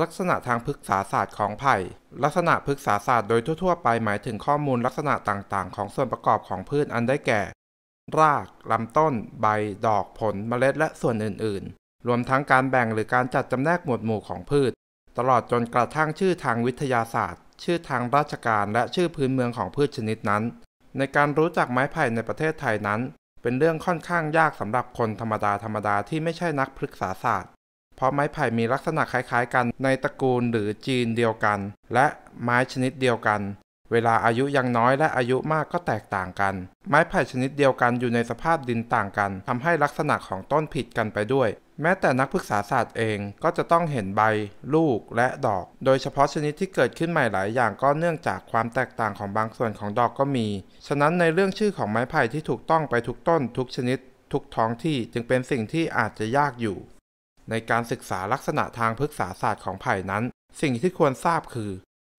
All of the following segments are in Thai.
ลักษณะทางพฤกษาศาสตร์ของไผ่ ลักษณะพฤกษาศาสตร์โดยทั่วๆ ไปหมายถึงข้อมูลลักษณะต่างๆ ของส่วนประกอบของพืชอันได้แก่ ราก ลำต้น ใบ ดอก ผล เมล็ด และส่วนอื่นๆ รวมทั้งการแบ่งหรือการจัดจำแนกหมวดหมู่ของพืช ตลอดจนกระทั่งชื่อทางวิทยาศาสตร์ ชื่อทางราชการ และชื่อพื้นเมืองของพืชชนิดนั้น ในการรู้จักไม้ไผ่ในประเทศไทยนั้น เป็นเรื่องค่อนข้างยากสำหรับคนธรรมดาธรรมดาที่ไม่ใช่นักพฤกษาศาสตร์ เพราะไม้ไผ่มีลักษณะคล้ายๆกันในตระกูลหรือจีนเดียวกัน และไม้ชนิดเดียวกัน เวลาอายุยังน้อยและอายุมากก็แตกต่างกัน ไม้ไผ่ชนิดเดียวกันอยู่ในสภาพดินต่างกันทำให้ลักษณะของต้นผิดกันไปด้วย แม้แต่นักพฤกษาศาสตร์เองก็จะต้องเห็นใบ ลูกและดอก โดยเฉพาะชนิดที่เกิดขึ้นใหม่หลายอย่างก็เนื่องจากความแตกต่างของบางส่วนของดอกก็มี ฉะนั้นในเรื่องชื่อของไม้ไผ่ที่ถูกต้องไปทุกต้น ทุกชนิด ทุกท้องที่จึงเป็นสิ่งที่อาจจะยากอยู่ ในการศึกษาลักษณะทางพฤกษาศาสตร์ของไผ่นั้น สิ่งที่ควรทราบคือ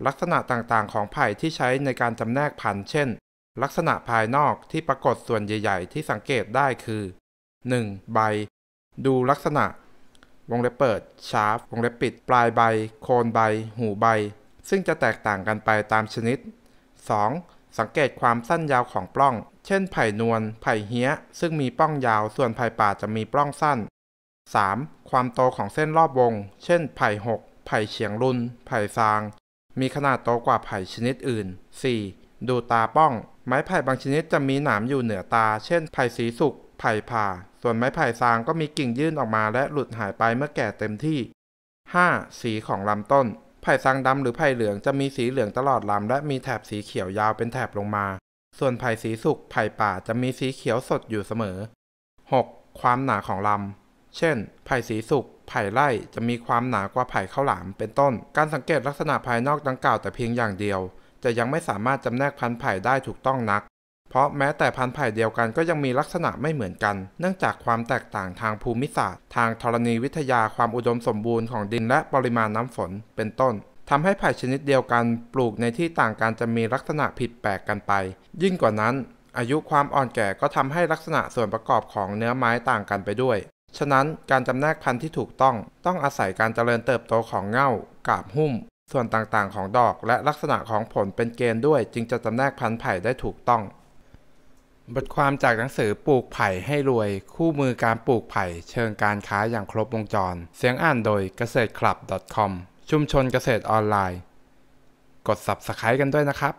ลักษณะต่างๆ ของไผ่ที่ใช้ในการจำแนกพันธุ์เช่น ลักษณะภายนอกที่ปรากฏส่วนใหญ่ ๆ ที่สังเกตได้คือ 1. ใบ ดูลักษณะ วงเล็บเปิด ชาร์ฟวงเล็บปิด ปลายใบ โคนใบ หูใบ ซึ่งจะแตกต่างกันไปตามชนิด 2. สังเกตความสั้นยาวของปล้อง เช่น ไผ่นวล ไผ่เฮี้ย ซึ่งมีปล้องยาว ส่วนไผ่ป่าจะมีปล้องสั้น 3. ความโตของเส้นรอบวง เช่น ไผ่หกไผ่เฉียงรุน ไผ่ซาง มีขนาดโตกว่าไผ่ชนิดอื่น 4. ดูตาป้อง ไม้ไผ่บางชนิดจะมีหนามอยู่เหนือตา เช่น ไผ่สีสุก ไผ่ผ่า ส่วนไม้ไผ่ซางก็มีกิ่งยื่นออกมาและหลุดหายไปเมื่อแก่เต็มที่ 5. สีของลำต้น ไผ่ซางดำหรือไผ่เหลืองจะมีสีเหลืองตลอดลำและมีแถบสีเขียวยาวเป็นแถบลงมา ส่วนไผ่สีสุก ไผ่ป่าจะมีสีเขียวสดอยู่เสมอ 6. ความหนาของลำ เช่น ไผ่สีสุก ไผ่ไร่จะมีความหนากว่าไผ่ข้าวหลาม เป็นต้น การสังเกตลักษณะภายนอกดังกล่าวแต่เพียงอย่างเดียว จะยังไม่สามารถจำแนกพันธุ์ไผ่ได้ถูกต้องนัก เพราะแม้แต่พันธุ์ไผ่เดียวกันก็ยังมีลักษณะไม่เหมือนกัน เนื่องจากความแตกต่างทางภูมิศาสตร์ ทางธรณีวิทยาความอุดมสมบูรณ์ของดินและปริมาณน้ำฝน เป็นต้นทำให้ไผ่ชนิดเดียวกันปลูกในที่ต่างกันจะมีลักษณะผิดแปลกกันไป ยิ่งกว่านั้นอายุความอ่อนแก่ก็ทำให้ลักษณะส่วนประกอบของเนื้อไม้ต่างกันไปด้วย ฉะนั้นการจำแนกพันธุ์ที่ถูกต้องต้องอาศัยการเจริญเติบโตของเง่ากาบหุ้ม ส่วนต่างๆ ของดอกและลักษณะของผลเป็นเกณฑ์ด้วยจึงจะจำแนกพันธุ์ไผ่ได้ถูกต้อง บทความจากหนังสือปลูกไผ่ให้รวย คู่มือการปลูกไผ่เชิงการค้าอย่างครบวงจร เสียงอ่านโดยเกษตรคลับ .com ชุมชนเกษตรออนไลน์ กด Subscribe กันด้วยนะครับ